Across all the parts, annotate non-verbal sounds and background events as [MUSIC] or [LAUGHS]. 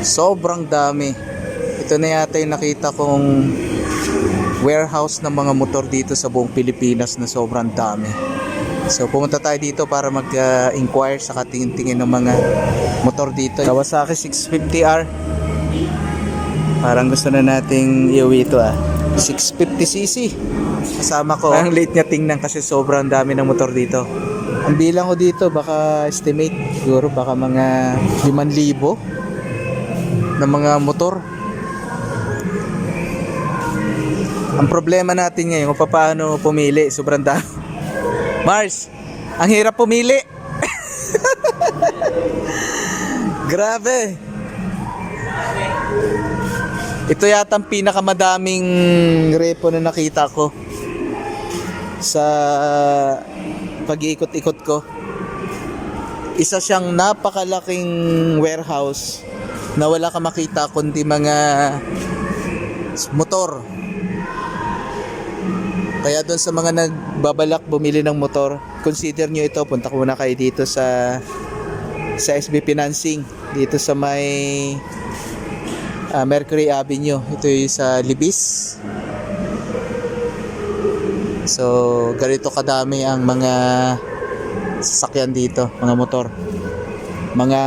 Sobrang dami. Ito na yata yung nakita kong warehouse ng mga motor dito sa buong Pilipinas na sobrang dami. So pumunta tayo dito para mag-inquire sa katingin-tingin ng mga motor dito. Kawasaki 650R. Parang gusto na nating iuwi ito ah. 650cc. Kasama ko. Ang late niya tingnan kasi sobrang dami ng motor dito. Ang bilang ko dito baka estimate siguro baka mga 5,000 ng mga motor. Ang problema natin ngayon kung paano pumili, sobrang dami. [LAUGHS] Mars, ang hirap pumili. [LAUGHS] Grabe. Ito yata ang pinakamadaming repo na nakita ko sa pag-iikot-ikot ko. Isa siyang napakalaking warehouse na wala ka makita kundi mga motor. Kaya doon sa mga nagbabalak bumili ng motor, consider nyo ito. Punta ko muna kayo dito sa sa SB Financing dito sa may ah, Mercury Avenue. Ito yung sa Libis. So, ganito kadami ang mga sasakyan dito, mga motor. Mga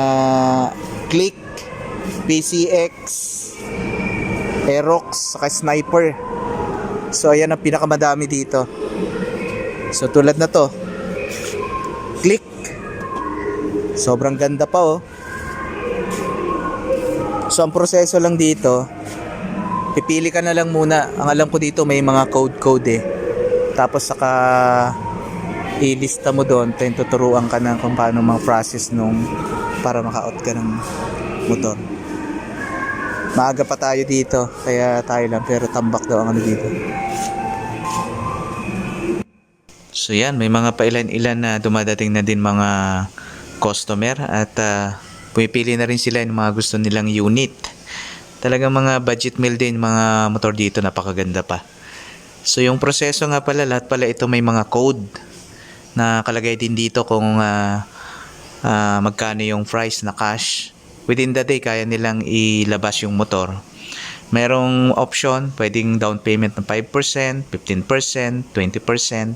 Click, PCX, Aerox, saka Sniper. So, ayan ang pinakamadami dito. So, tulad na to. Click. Sobrang ganda pa, oh. So, ang proseso lang dito, pipili ka na lang muna. Ang alam ko dito, may mga code-code eh. Tapos, saka ilista mo doon, then tuturuan ka na kung paano mag-process nung para maka-out ka ng motor. Maaga pa tayo dito, kaya tayo lang, pero tambak daw ang ano dito. So yan, may mga pailan-ilan na dumadating na din mga customer at ah, pumipili na rin sila ng mga gusto nilang unit. Talagang mga budget meal din mga motor dito, napakaganda pa. So yung proseso nga pala, lahat pala ito may mga code na kalagay din dito kung ah, ah, magkano yung price na cash. Within the day, kaya nilang ilabas yung motor. Merong option, pwedeng down payment ng 5%, 15%, 20%,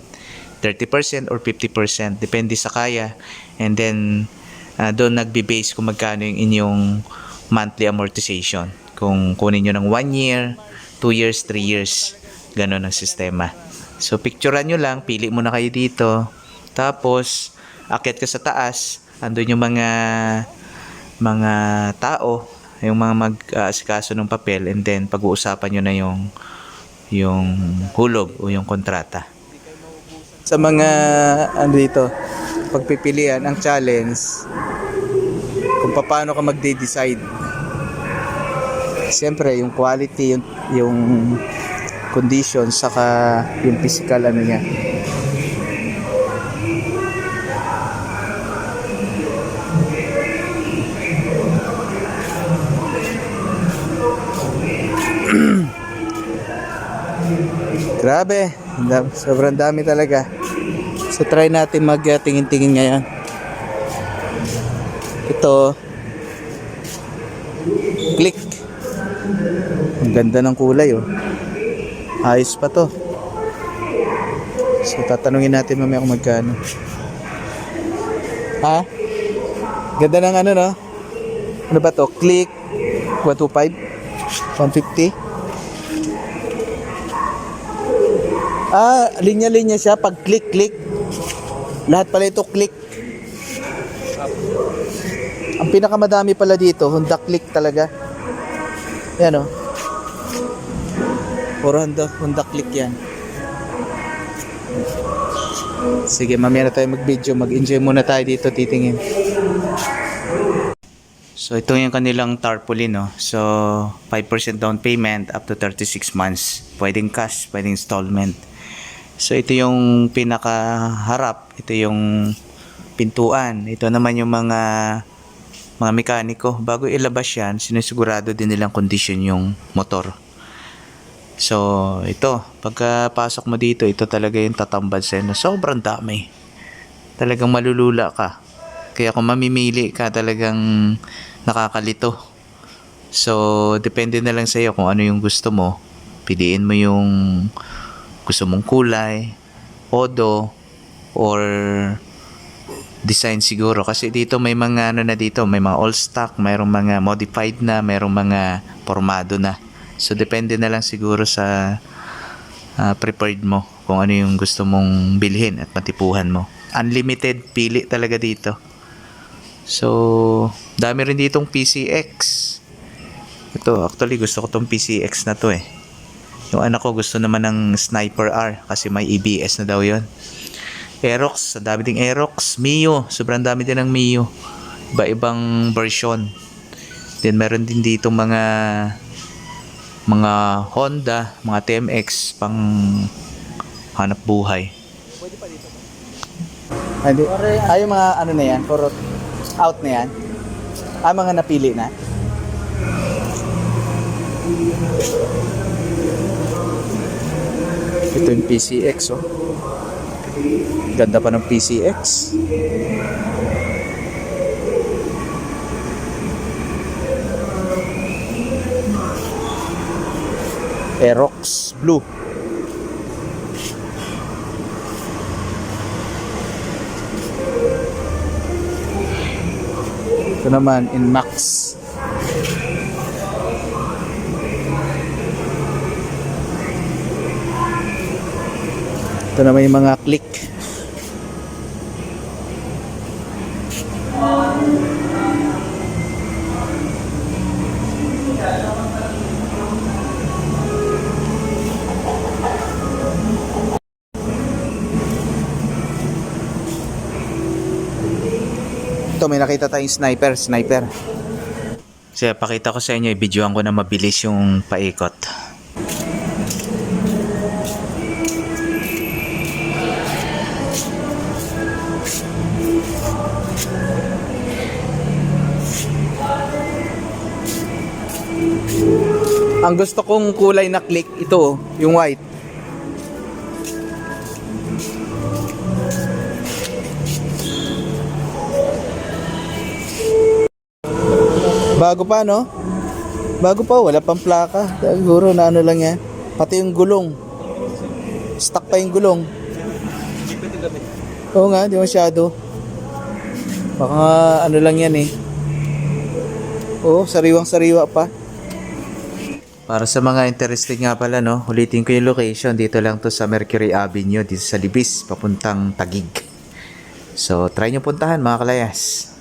30% or 50%. Depende sa kaya. And then, ah, doon nagbe-base kung magkano yung inyong monthly amortization. Kung kunin nyo ng 1 year, 2 years, 3 years. Ganon ang sistema. So, picturean nyo lang, pili mo na kayo dito. Tapos, akit ka sa taas, andun yung mga mga tao, yung mga mag-asikaso ng papel and then pag-uusapan nyo na yung yung hulog o yung kontrata. Sa mga ano dito, pagpipilian, ang challenge kung paano ka magde-decide. Siyempre, yung quality, yung, yung condition, saka yung physical ano niya. Grabe, sobrang dami talaga. So try natin mag-tingin-tingin ngayon. Ito, click. Ang ganda ng kulay oh. Ayos pa to. So tatanungin natin mamaya kung magkano. Ha? Ganda ng ano no? Ano ba to? Click 125? 150? Ah, linya-linya siya pag click click. Lahat pala ito click. Ang pinakamadami pala dito, Honda click talaga. Yan oh. Puro Honda, Honda click yan. Sige, mamaya na tayo mag-video. Mag-enjoy muna tayo dito, titingin. So, ito yung kanilang tarpaulin, no? So, 5% down payment up to 36 months. Pwedeng cash, pwedeng installment. So, ito yung pinakaharap. Ito yung pintuan. Ito naman yung mga mga mekaniko. Bago ilabas yan, sinisigurado din nilang condition yung motor. So, ito. Pagkapasok mo dito, ito talaga yung tatambad sa'yo. na Sobrang dami. Talagang malulula ka. Kaya kung mamimili ka, talagang nakakalito. So, depende na lang sa iyo kung ano yung gusto mo. Piliin mo yung gusto mong kulay, odo, or design siguro. Kasi dito may mga ano na dito, may mga all stock, mayroong mga modified na, mayroong mga formado na. So, depende na lang siguro sa ah, prepared mo kung ano yung gusto mong bilhin at matipuhan mo. Unlimited pili talaga dito. So, dami rin ditong PCX. Ito, actually gusto ko tong PCX na to eh. Yung anak ko gusto naman ng Sniper R kasi may EBS na daw yon. Aerox, sa dami ding Aerox. Mio, sobrang dami din ng Mio. Iba-ibang version. Then meron din dito mga mga Honda, mga TMX pang hanap buhay. Hindi. Ay, yung mga ano na yan, for out na yan. Ah, mga napili na. Ito yung PCX oh. Ganda pa ng PCX. Aerox Blue. Ito naman, in Max. Ito naman yung mga click. Ito, may nakita tayong sniper, sniper. Kasi pakita ko sa inyo, i-videoan ko na mabilis yung paikot. Ang gusto kong kulay na click, ito, yung white. Bago pa, no? Bago pa, wala pang plaka. Siguro na ano lang yan. Pati yung gulong. Stuck pa yung gulong. Oo nga, di masyado. Baka ano lang yan eh. Oo, sariwang sariwa pa. Para sa mga interested nga pala, no, ulitin ko yung location. Dito lang to sa Mercury Avenue, dito sa Libis, papuntang Tagig. So, try nyo puntahan mga kalayas.